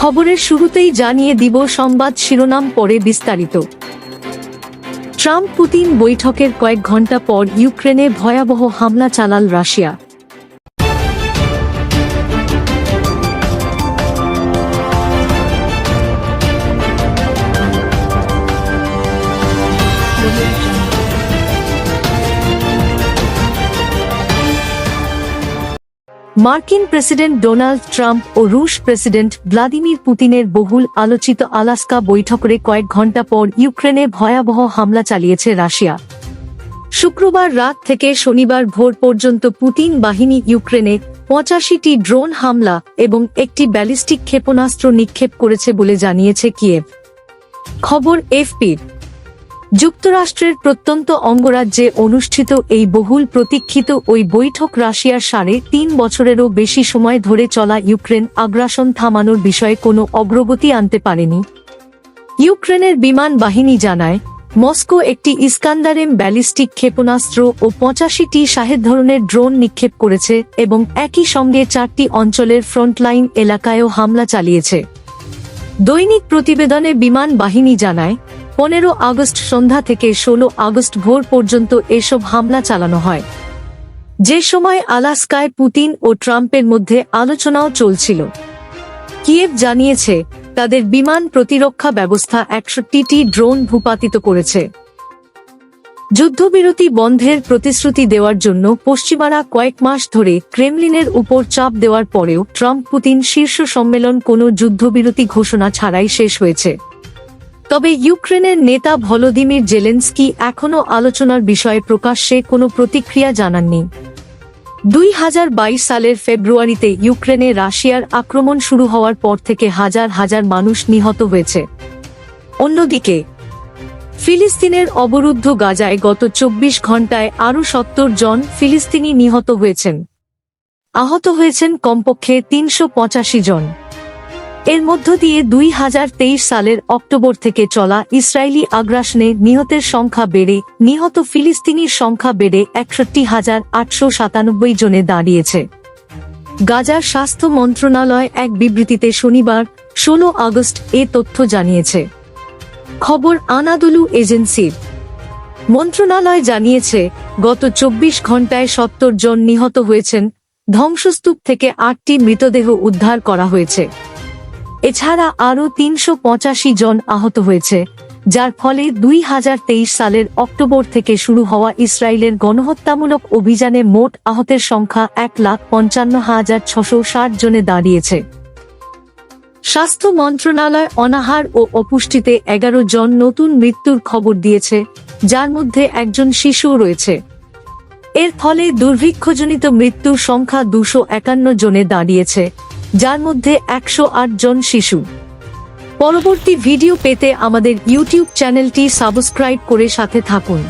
খবরের শুরুতেই জানিয়ে দিব সংবাদ শিরোনাম পরে বিস্তারিত। ট্রাম্প পুতিন বৈঠকের কয়েক ঘণ্টা পর ইউক্রেনে ভয়াবহ হামলা চালাল রাশিয়া। মার্কিন প্রেসিডেন্ট ডোনাল্ড ট্রাম্প ও রুশ প্রেসিডেন্ট ভ্লাদিমির পুতিনের বহুল আলোচিত আলাস্কা বৈঠকে কয়েক ঘণ্টা পর ইউক্রেনে ভয়াবহ হামলা চালিয়েছে রাশিয়া। শুক্রবার রাত থেকে শনিবার ভোর পর্যন্ত পুতিন বাহিনী ইউক্রেনে পঁচাশিটি ড্রোন হামলা এবং একটি ব্যালিস্টিক ক্ষেপণাস্ত্র নিক্ষেপ করেছে বলে জানিয়েছে কিয়েভ। খবর এফপির। যুক্তরাষ্ট্রের প্রত্যন্ত অঙ্গরাজ্যে অনুষ্ঠিত এই বহুল প্রতীক্ষিত ওই বৈঠক রাশিয়ার সাড়ে তিন বছরেরও বেশি সময় ধরে চলা ইউক্রেন আগ্রাসন থামানোর বিষয়ে কোনো অগ্রগতি আনতে পারেনি। ইউক্রেনের বিমান বাহিনী জানায়, মস্কো একটি ইস্কান্দারেম ব্যালিস্টিক ক্ষেপণাস্ত্র ও পঁচাশিটি শাহেদ ধরনের ড্রোন নিক্ষেপ করেছে এবং একই সঙ্গে চারটি অঞ্চলের ফ্রন্টলাইন এলাকায়ও হামলা চালিয়েছে। দৈনিক প্রতিবেদনে বিমান বাহিনী জানায় পনেরো আগস্ট সন্ধ্যা থেকে ষোলো আগস্ট ভোর পর্যন্ত এসব হামলা চালানো হয়। যে সময় আলাস্কায় পুতিন ও ট্রাম্পের মধ্যে আলোচনাও চলছিল। কিয়েভ জানিয়েছে, তাদের বিমান প্রতিরক্ষা ব্যবস্থা একষট্টিটি ড্রোন ভূপাতিত করেছে। যুদ্ধবিরতি বন্ধের প্রতিশ্রুতি দেওয়ার জন্য পশ্চিমারা কয়েক মাস ধরে ক্রেমলিনের উপর চাপ দেওয়ার পরেও ট্রাম্প পুতিন শীর্ষ সম্মেলন কোনো যুদ্ধবিরতি ঘোষণা ছাড়াই শেষ হয়েছে। তবে ইউক্রেনের নেতা ভলোদিমির জেলেন্সকি এখনও আলোচনার বিষয়ে প্রকাশ্যে কোনো প্রতিক্রিয়া জানাননি। দুই হাজার বাইশ সালের ফেব্রুয়ারিতে ইউক্রেনে রাশিয়ার আক্রমণ শুরু হওয়ার পর থেকে হাজার হাজার মানুষ নিহত হয়েছে। অন্যদিকে, ফিলিস্তিনের অবরুদ্ধ গাজায় গত চব্বিশ ঘন্টায় আরও সত্তর জন ফিলিস্তিনি নিহত হয়েছেন। আহত হয়েছেন কমপক্ষে তিনশো পঁচাশি জন। এর মধ্য দিয়ে দুই হাজার তেইশ সালের অক্টোবর থেকে চলা ইসরায়েলি আগ্রাসনে নিহতের সংখ্যা বেড়ে, নিহত ফিলিস্তিনির সংখ্যা বেড়ে একষট্টি হাজার আটশো সাতানব্বই জনে দাঁড়িয়েছে। গাজার স্বাস্থ্য মন্ত্রণালয় এক বিবৃতিতে শনিবার, ষোলো আগস্ট এ তথ্য জানিয়েছে। খবর আনাদুলু এজেন্সির। মন্ত্রণালয় জানিয়েছে, গত চব্বিশ ঘন্টায় সত্তর জন নিহত হয়েছেন, ধ্বংসস্তূপ থেকে আটটি মৃতদেহ উদ্ধার করা হয়েছে। এছাড়া আরও তিনশো পঁচাশি জন আহত হয়েছে, যার ফলে দুই হাজার তেইশ সালের অক্টোবর থেকে শুরু হওয়া ইসরায়েলের গণহত্যামূলক অভিযানে মোট আহতের সংখ্যা এক লাখ পঞ্চান্ন হাজার ছশো ষাট জনে দাঁড়িয়েছে। স্বাস্থ্য মন্ত্রণালয় অনাহার ও অপুষ্টিতে এগারো জন নতুন মৃত্যুর খবর দিয়েছে, যার মধ্যে একজন শিশুও রয়েছে। এর ফলে দুর্ভিক্ষজনিত মৃত্যুর সংখ্যা দুশো একান্ন জনে দাঁড়িয়েছে। যার মধ্যে একশো জন শিশু। পরবর্তী ভিডিও পেতে আমাদের ইউটিউব চ্যানেলটি সাবস্ক্রাইব করে সাথে থাকুন।